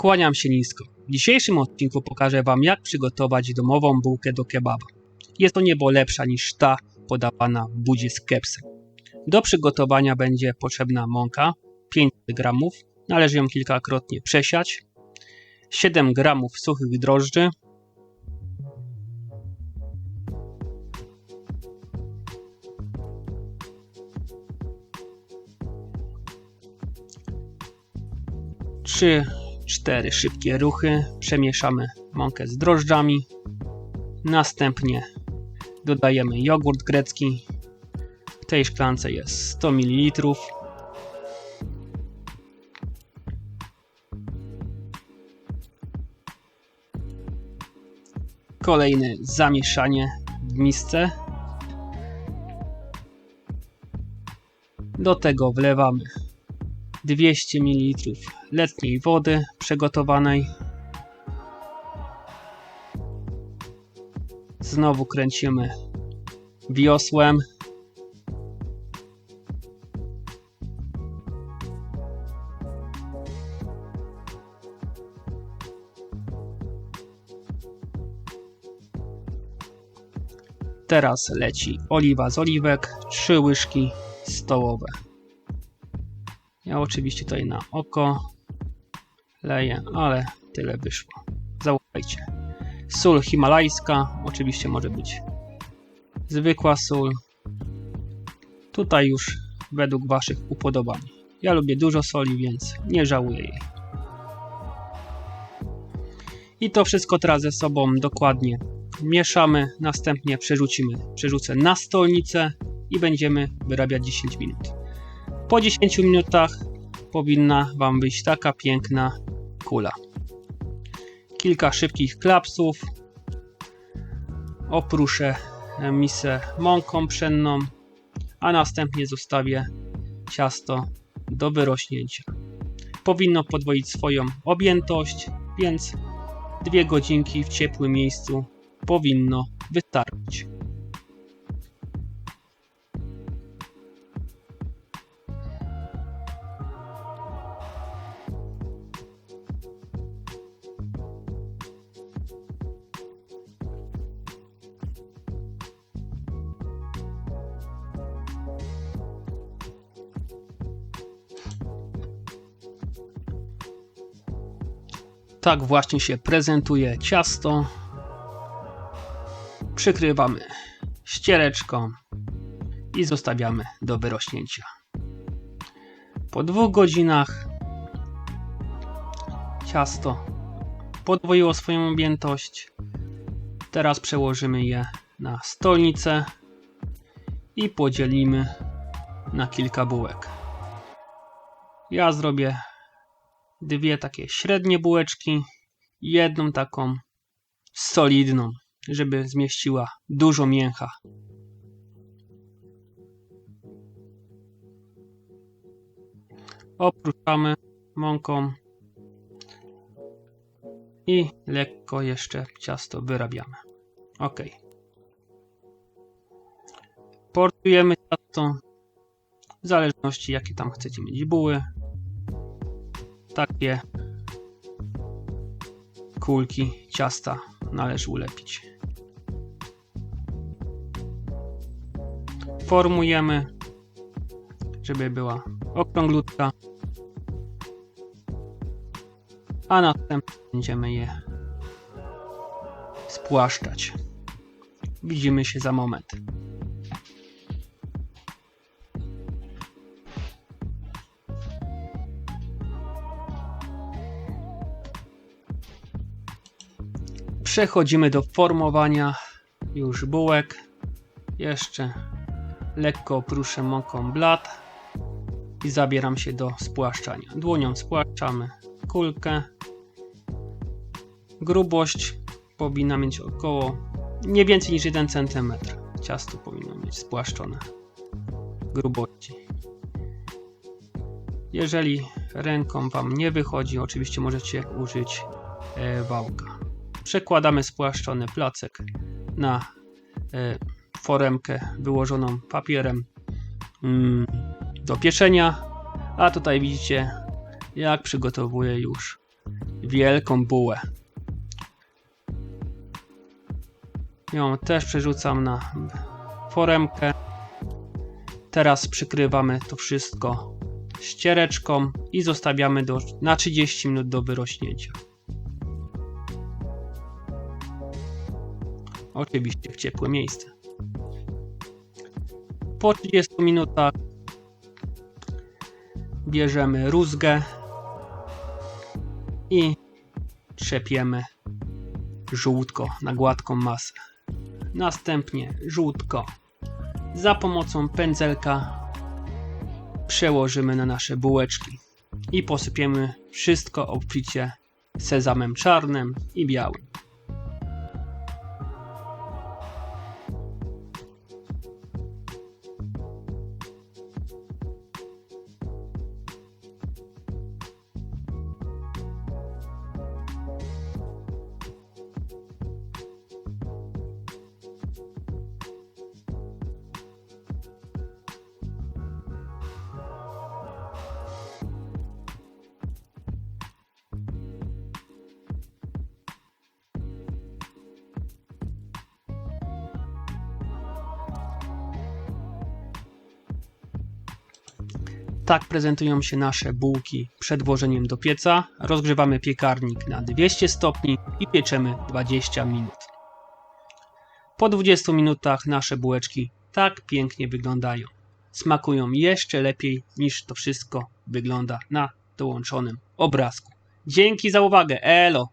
Kłaniam się nisko. W dzisiejszym odcinku pokażę Wam, jak przygotować domową bułkę do kebaba. Jest to niebo lepsza niż ta podawana w budzie z kepsem. Do przygotowania będzie potrzebna mąka 500 g, należy ją kilkakrotnie przesiać, 7 g suchych drożdży, trzy, cztery szybkie ruchy. Przemieszamy mąkę z drożdżami. Następnie dodajemy jogurt grecki. W tej szklance jest 100 ml. Kolejne zamieszanie w misce. Do tego wlewamy 200 ml letniej wody przygotowanej. Znowu kręcimy wiosłem. Teraz leci oliwa z oliwek, 3 łyżki stołowe. Ja oczywiście tutaj na oko leję, ale tyle wyszło. Zaufajcie. Sól himalajska, oczywiście może być zwykła sól. Tutaj już według Waszych upodobań. Ja lubię dużo soli, więc nie żałuję jej. I to wszystko teraz ze sobą dokładnie mieszamy. Następnie przerzucimy, przerzucę na stolnicę i będziemy wyrabiać 10 minut. Po 10 minutach powinna Wam wyjść taka piękna kula. Kilka szybkich klapsów. Opruszę misę mąką pszenną, a następnie zostawię ciasto do wyrośnięcia. Powinno podwoić swoją objętość, więc dwie godzinki w ciepłym miejscu powinno wystarczyć. Tak właśnie się prezentuje ciasto. Przykrywamy ściereczką i zostawiamy do wyrośnięcia. Po dwóch godzinach ciasto podwoiło swoją objętość. Teraz przełożymy je na stolnicę i podzielimy na kilka bułek. Ja zrobię dwie takie średnie bułeczki jedną taką solidną, żeby zmieściła dużo mięcha. Opróczamy mąką i lekko jeszcze ciasto wyrabiamy. Ok. Portujemy ciasto w zależności jakie tam chcecie mieć buły takie kulki ciasta należy ulepić. Formujemy, żeby była okrąglutka, a następnie będziemy je spłaszczać. Widzimy się za moment. Przechodzimy do formowania już bułek. Jeszcze lekko opruszę mąką blat i zabieram się do spłaszczania. Dłonią spłaszczamy kulkę. Grubość powinna mieć około nie więcej niż 1 cm. Ciasto powinno mieć spłaszczone grubości. Jeżeli ręką Wam nie wychodzi, oczywiście możecie użyć e, wałka. Przekładamy spłaszczony placek na e, foremkę wyłożoną papierem mm, do pieczenia. A tutaj widzicie, jak przygotowuję już wielką bułę. Ją też przerzucam na foremkę. Teraz przykrywamy to wszystko ściereczką i zostawiamy do, na 30 minut do wyrośnięcia. Oczywiście w ciepłe miejsce. Po 30 minutach bierzemy rózgę i trzepiemy żółtko na gładką masę. Następnie żółtko za pomocą pędzelka przełożymy na nasze bułeczki i posypiemy wszystko obficie sezamem czarnym i białym. Tak prezentują się nasze bułki przed włożeniem do pieca. Rozgrzewamy piekarnik na 200 stopni i pieczemy 20 minut. Po 20 minutach nasze bułeczki tak pięknie wyglądają. Smakują jeszcze lepiej niż to wszystko wygląda na dołączonym obrazku. Dzięki za uwagę. Elo!